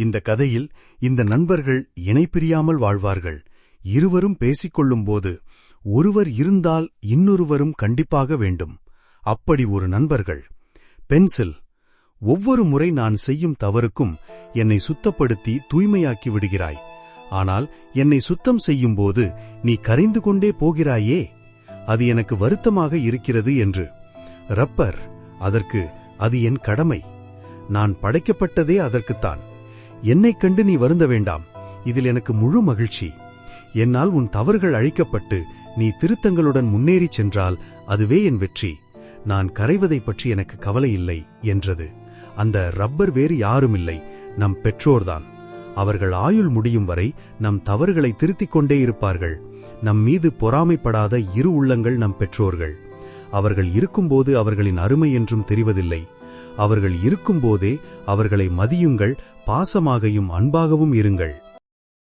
இந்த கதையில் இந்த நண்பர்கள் இணைப்பிரியாமல் வாழ்வார்கள். இருவரும் பேசிக்கொள்ளும்போது ஒருவர் இருந்தால் இன்னொருவரும் கண்டிப்பாக வேண்டும். அப்படி ஒரு நண்பர்கள். பென்சில். ஒவ்வொரு முறை நான் செய்யும் தவறுக்கும் என்னை சுத்தப்படுத்தி தூய்மையாக்கி விடுகிறாய். ஆனால் என்னை சுத்தம் செய்யும்போது நீ கரைந்து கொண்டே போகிறாயே? அது எனக்கு வருத்தமாக இருக்கிறது என்று. ரப்பர். அதற்கு அது என் கடமை. நான் படைக்கப்பட்டதே அதற்குத்தான். என்னைக் கண்டு நீ வருந்த வேண்டாம். இதில் எனக்கு முழு மகிழ்ச்சி. என்னால் உன் தவறுகள் அழிக்கப்பட்டு நீ திருத்தங்களுடன் முன்னேறிச் சென்றால் அதுவே என் வெற்றி. நான் கரைவதைப் பற்றி எனக்கு கவலை இல்லை என்றது. அந்த ரப்பர் வேறு யாருமில்லை. நம் பெற்றோர்தான். அவர்கள் ஆயுள் முடியும் வரை நம் தவறுகளை திருத்திக் கொண்டே இருப்பார்கள். நம் மீது பொறாமைப்படாத இரு உள்ளங்கள் நம் பெற்றோர்கள். அவர்கள் இருக்கும்போது அவர்களின் அருமை என்றும் தெரிவதில்லை. அவர்கள் இருக்கும்போதே அவர்களை மதியுங்கள் பாசமாகையும் அன்பாகவும் இருங்கள்.